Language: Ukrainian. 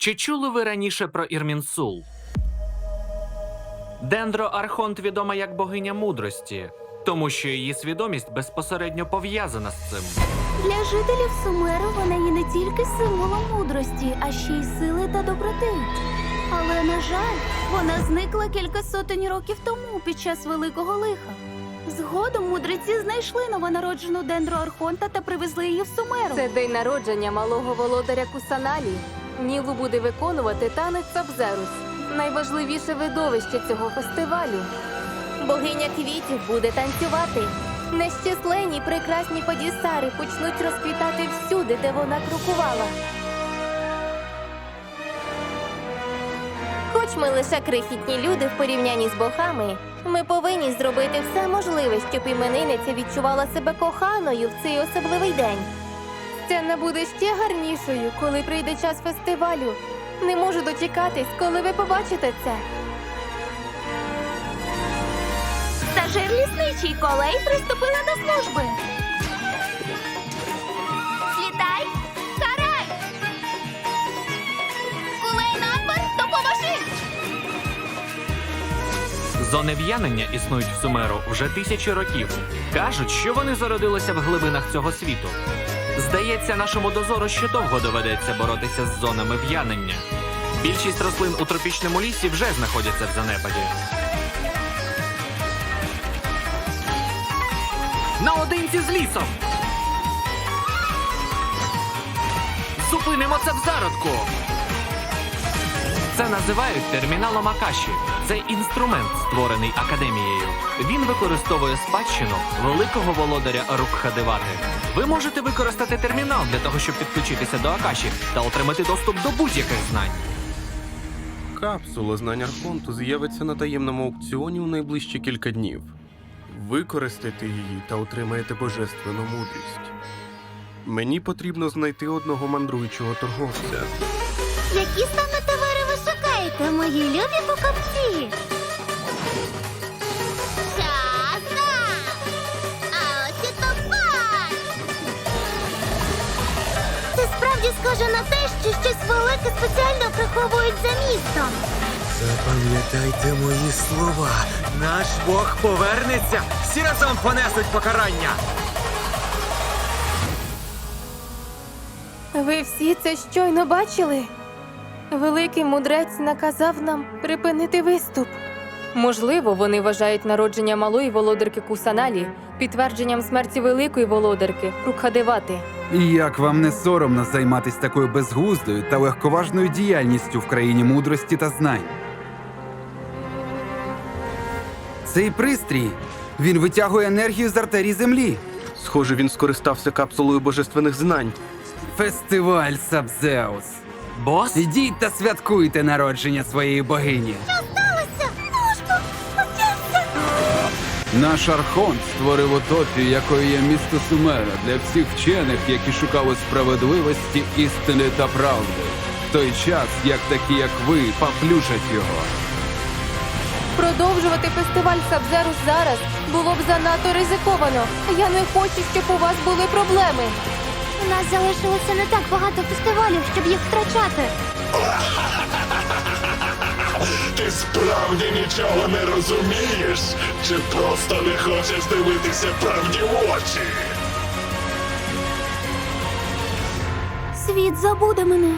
Чи чули ви раніше про Ірмінсул? Дендро Архонт відома як богиня мудрості, тому що її свідомість безпосередньо пов'язана з цим. Для жителів Сумеру вона є не тільки символом мудрості, а ще й сили та доброти. Але, на жаль, вона зникла кілька сотень років тому під час великого лиха. Згодом мудреці знайшли новонароджену Дендро Архонта та привезли її в Сумеру. Це день народження малого володаря Кусаналі. Нілу буде виконувати танець Сабзерус. Найважливіше видовище цього фестивалю. Богиня квітів буде танцювати. Нещаслені прекрасні подісари почнуть розквітати всюди, де вона крокувала. Хоч ми лише крихітні люди в порівнянні з богами, ми повинні зробити все можливе, щоб іменинниця відчувала себе коханою в цей особливий день. Сцена буде ще гарнішою, коли прийде час фестивалю. Не можу дочекатись, коли ви побачите це. Стажир лісничий колей приступила до служби. Слітай, карай! Кулей Намбер, допоможи! Зони в'янення існують в Сумеру вже тисячі років. Кажуть, що вони зародилися в глибинах цього світу. Здається, нашому дозору ще довго доведеться боротися з зонами в'янення. Більшість рослин у тропічному лісі вже знаходяться в занепаді. Наодинці з лісом! Зупинимо це в зародку! Це називають терміналом Акаші. Це інструмент, створений академією. Він використовує спадщину великого володаря Рукхадевати. Ви можете використати термінал для того, щоб підключитися до Акаші та отримати доступ до будь-яких знань. Капсула знань Архонту з'явиться на таємному аукціоні у найближчі кілька днів. Використайте її та отримаєте божественну мудрість. Мені потрібно знайти одного мандруючого торговця. Які саме товари ви шукаєте, мої любі покупці? Часно! А ось і товар! Це справді схоже на те, що щось велике спеціально приховують за містом. Запам'ятайте мої слова. Наш Бог повернеться, всі разом понесуть покарання. Ви всі це щойно бачили? Великий мудрець наказав нам припинити виступ. Можливо, вони вважають народження малої володарки Кусаналі підтвердженням смерті великої володарки Рукхадевати. І як вам не соромно займатися такою безглуздою та легковажною діяльністю в країні мудрості та знань? Цей пристрій він витягує енергію з артерій землі. Схоже, він скористався капсулою божественних знань. Фестиваль Сабзеус. Бос? Ідіть та святкуйте народження своєї богині. Сталося! Ножко! Отямся! Наш архонт створив утопію, якою є місто Сумера для всіх вчених, які шукали справедливості, істини та правди. В той час, як такі, як ви, поплюжать його. Продовжувати фестиваль Сабзерус зараз було б занадто ризиковано. Я не хочу, щоб у вас були проблеми. У нас залишилося не так багато фестивалів, щоб їх втрачати. Ти справді нічого не розумієш? Чи просто не хочеш дивитися правді в очі? Світ забуде мене.